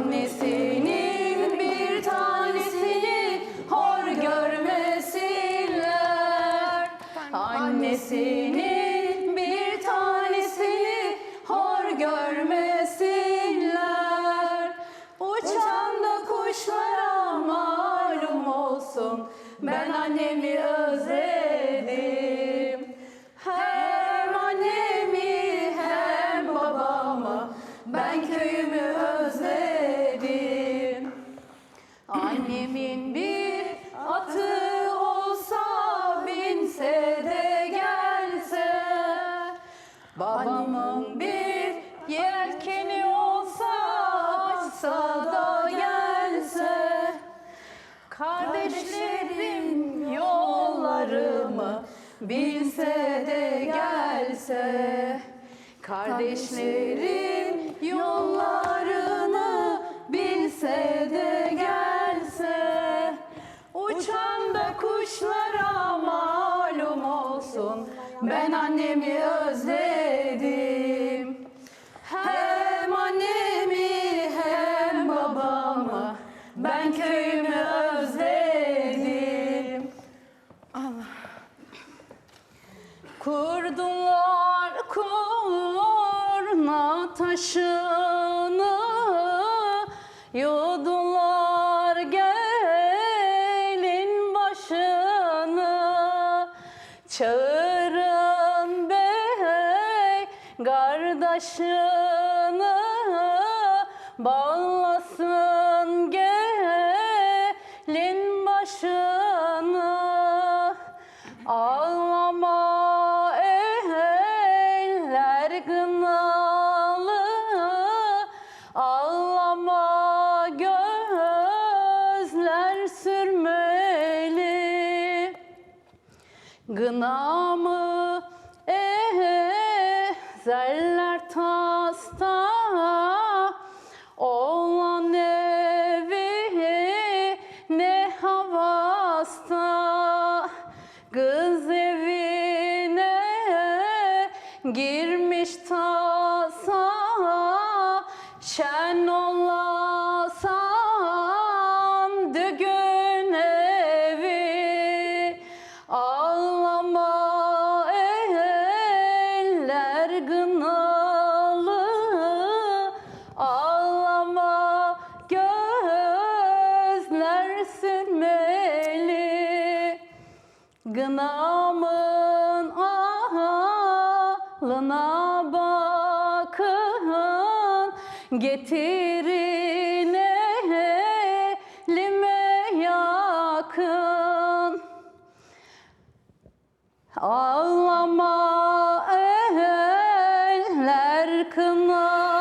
annesini açsa da gelse Kardeşlerim yollarımı bilse de gelse Kardeşlerim yollarını bilse de gelse Uçan da kuşlara malum olsun. Ben annemi özledim Kurdular kurna taşını Yudular gelin başını. Çağırın bey kardeşini Bağlasın gelin başını Gınamı ezerler tasta. Oğlan evi ne havasta. Kız evine girmiş tasa. Şen olasan Gınamın ahalına bakın getirin elime yakın. Ağlama eller kınar.